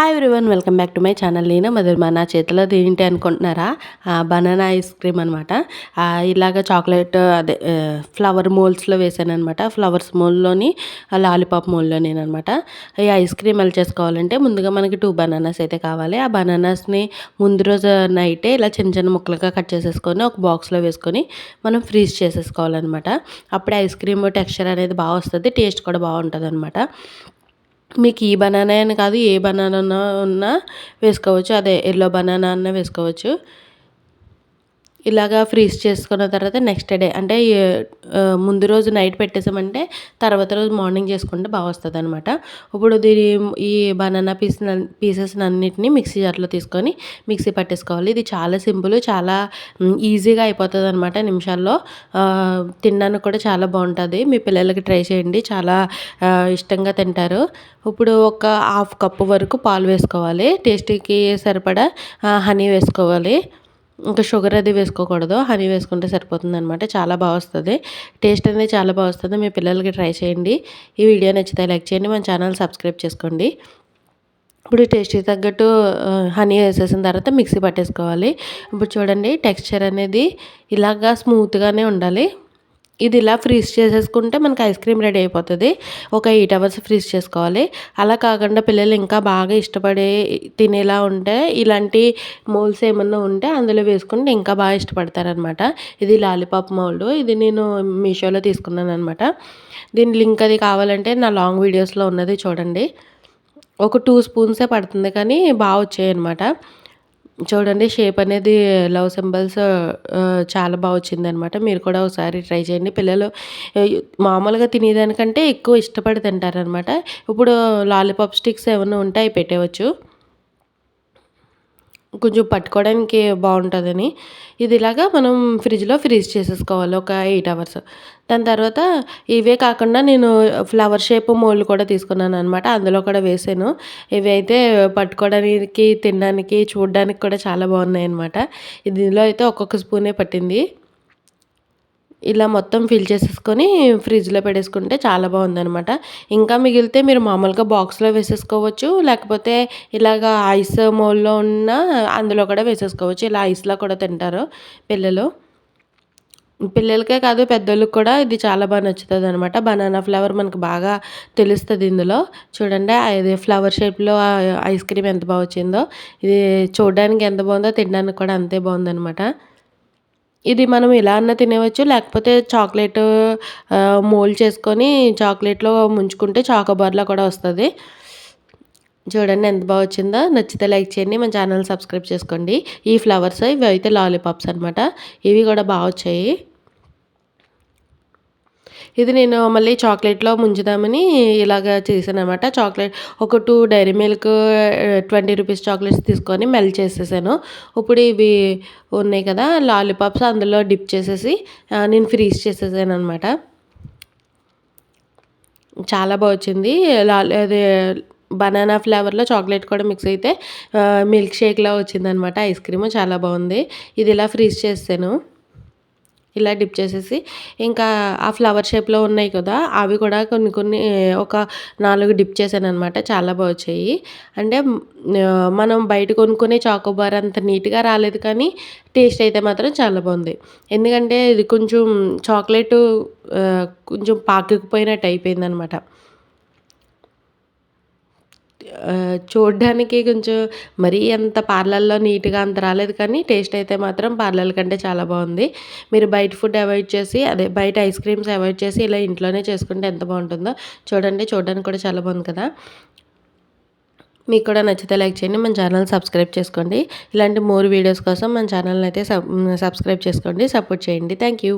Hi everyone welcome back to my channel నేను మధురిమ నా చేతిలో ఏంటి అనుకుంటున్నారా? బనానా ఐస్ క్రీమ్ అనమాట ఇలాగ చాక్లెట్ అదే ఫ్లవర్ మోల్స్లో వేసాను అనమాట ఫ్లవర్స్ మోల్లోని లాలీపాప్ మోల్లో నేను అనమాట ఈ ఐస్ క్రీమ్ ఎలా చేసుకోవాలంటే ముందుగా మనకి టూ బనానాస్ అయితే కావాలి. ఆ బనానాస్ని ముందు రోజు నైటే ఇలా చిన్న చిన్న ముక్కలుగా కట్ చేసేసుకొని ఒక బాక్స్లో వేసుకొని మనం ఫ్రీజ్ చేసేసుకోవాలన్నమాట. అప్పుడే ఐస్ క్రీమ్ టెక్స్చర్ అనేది బాగా వస్తుంది టేస్ట్ కూడా బాగుంటుంది అనమాట మీకు ఈ బనానా అని కాదు ఏ బనానా ఉన్నా వేసుకోవచ్చు. అదే ఎల్లో బనానా అన్న వేసుకోవచ్చు. ఇలాగా ఫ్రీజ్ చేసుకున్న తర్వాత నెక్స్ట్ డే అంటే ముందు రోజు నైట్ పెట్టేసామంటే తర్వాత రోజు మార్నింగ్ చేసుకుంటే బాగా వస్తుంది అనమాట ఇప్పుడు దీని ఈ బనానా పీస్ పీసెస్ అన్నిటిని మిక్సీ జార్లో తీసుకొని మిక్సీ పట్టేసుకోవాలి. ఇది చాలా సింపుల్ చాలా ఈజీగా అయిపోతుంది అనమాట నిమిషాల్లో తినడానికి కూడా చాలా బాగుంటుంది. మీ పిల్లలకి ట్రై చేయండి. చాలా ఇష్టంగా తింటారు. ఇప్పుడు ఒక హాఫ్ కప్పు వరకు పాలు వేసుకోవాలి. టేస్టీకి సరిపడా హనీ వేసుకోవాలి. ఇంకా షుగర్ అది వేసుకోకూడదు హనీ వేసుకుంటే సరిపోతుంది అనమాట చాలా బాగా వస్తుంది. టేస్ట్ అనేది చాలా బాగా వస్తుంది. మీ పిల్లలకి ట్రై చేయండి. ఈ వీడియో నచ్చితే లైక్ చేయండి. మన ఛానల్ సబ్స్క్రైబ్ చేసుకోండి. ఇప్పుడు టేస్ట్కి తగ్గట్టు హనీ వేసేసిన తర్వాత మిక్సీ పట్టేసుకోవాలి. ఇప్పుడు చూడండి టెక్స్చర్ అనేది ఇలాగా స్మూత్గానే ఉండాలి. ఇది ఇలా ఫ్రీజ్ చేసేసుకుంటే మనకి ఐస్ క్రీమ్ రెడీ అయిపోతుంది. ఒక ఎయిట్ అవర్స్ ఫ్రీజ్ చేసుకోవాలి. అలా కాకుండా పిల్లలు ఇంకా బాగా ఇష్టపడే తినేలా ఉంటే ఇలాంటి మోల్స్ ఏమన్నా ఉంటే అందులో వేసుకుంటే ఇంకా బాగా ఇష్టపడతారనమాట. ఇది లాలీపాప్ మోల్డ్ ఇది నేను మీషోలో తీసుకున్నాను అనమాట దీని లింక్ అది కావాలంటే నా లాంగ్ వీడియోస్లో ఉన్నది చూడండి. ఒక టూ స్పూన్సే పడుతుంది కానీ బాగా వచ్చాయి అనమాట చూడండి షేప్ అనేది లవ్ సింబల్స్ చాలా బాగా వచ్చిందనమాట మీరు కూడా ఒకసారి ట్రై చేయండి. పిల్లలు మామూలుగా తినేదానికంటే ఎక్కువ ఇష్టపడి తింటారనమాట ఇప్పుడు లాలీపాప్ స్టిక్స్ ఏమైనా ఉంటే అవి పెట్టేవచ్చు కొంచెం పట్టుకోవడానికి బాగుంటుందని. ఇది ఇలాగా మనం ఫ్రిడ్జ్లో ఫ్రీజ్ చేసేసుకోవాలి ఒక ఎయిట్ అవర్స్. దాని తర్వాత ఇవే కాకుండా నేను ఫ్లవర్ షేప్ మోల్డ్ కూడా తీసుకున్నాను అనమాట అందులో కూడా వేసాను. ఇవి అయితే పట్టుకోవడానికి తినడానికి చూడడానికి కూడా చాలా బాగున్నాయి అనమాట దీనిలో అయితే ఒక్కొక్క స్పూనే పట్టింది. ఇలా మొత్తం ఫిల్ చేసేసుకొని ఫ్రిడ్జ్లో పెట్టేసుకుంటే చాలా బాగుందనమాట ఇంకా మిగిలితే మీరు మామూలుగా బాక్స్లో వేసేసుకోవచ్చు లేకపోతే ఇలాగ ఐస్ మోల్లో ఉన్న అందులో కూడా వేసేసుకోవచ్చు. ఇలా ఐస్లో కూడా తింటారు పిల్లలు. పిల్లలకే కాదు పెద్దోళ్ళకి కూడా ఇది చాలా బాగా నచ్చుతుంది అనమాట బనానా ఫ్లేవర్ మనకు బాగా తెలుస్తుంది ఇందులో. చూడండి ఇది ఫ్లవర్ షేప్లో ఐస్ క్రీమ్ ఎంత బాగా వచ్చిందో. ఇది చూడడానికి ఎంత బాగుందో తినడానికి కూడా అంతే బాగుందనమాట ఇది మనం ఇలా అన్న తినవచ్చు లేకపోతే చాక్లెట్ మోల్డ్ చేసుకొని చాక్లెట్లో ముంచుకుంటే చాకోబార్లా కూడా వస్తుంది. చూడండి ఎంత బాగా వచ్చిందో. నచ్చితే లైక్ చేయండి. మన ఛానల్ సబ్స్క్రైబ్ చేసుకోండి. ఈ ఫ్లవర్స్ ఇవి అయితే లాలీపాప్స్ అనమాట ఇవి కూడా బాగా వచ్చాయి. ఇది నేను మళ్ళీ చాక్లెట్లో ముంచుదామని ఇలాగ చేశాను అనమాట చాక్లెట్ ఒక two dairy milk twenty rupees chocolates తీసుకొని మెల్ట్ చేసేసాను. ఇప్పుడు ఇవి ఉన్నాయి కదా లాలీపాప్స్ అందులో డిప్ చేసేసి నేను ఫ్రీజ్ చేసేసాను అనమాట చాలా బాగా వచ్చింది. లాలి అదే బనానా ఫ్లేవర్లో చాక్లెట్ కూడా మిక్స్ అయితే మిల్క్ షేక్లా వచ్చిందనమాట ఐస్ క్రీమ్ చాలా బాగుంది. ఇది ఇలా ఫ్రీజ్ చేస్తాను ఇలా డిప్ చేసేసి ఇంకా ఆ ఫ్లవర్ షేప్లో ఉన్నాయి కదా అవి కూడా కొన్ని కొన్ని ఒక నాలుగు డిప్ చేశాను అనమాట చాలా బాగా వచ్చాయి. అంటే మనం బయట కొనుక్కునే చాకోబార్ అంత నీట్గా రాలేదు కానీ టేస్ట్ అయితే మాత్రం చాలా బాగుంది. ఎందుకంటే ఇది కొంచెం చాక్లెట్ కొంచెం పాకిపోయినట్టు అయిపోయింది అనమాట చూడ్డానికి కొంచెం మరీ అంత పార్లర్లో నీట్గా అంత రాలేదు కానీ టేస్ట్ అయితే మాత్రం పార్లర్ కంటే చాలా బాగుంది. మీరు బయట ఫుడ్ అవాయిడ్ చేసి అదే బయట ఐస్ క్రీమ్స్ అవాయిడ్ చేసి ఇలా ఇంట్లోనే చేసుకుంటే ఎంత బాగుంటుందో చూడండి చూడడానికి కూడా చాలా బాగుంది కదా. మీకు కూడా నచ్చితే లైక్ చేయండి మన ఛానల్ సబ్స్క్రైబ్ చేసుకోండి. ఇలాంటి మోర్ వీడియోస్ కోసం మన ఛానల్ని అయితే సబ్స్క్రైబ్ చేసుకోండి సపోర్ట్ చేయండి. Thank you.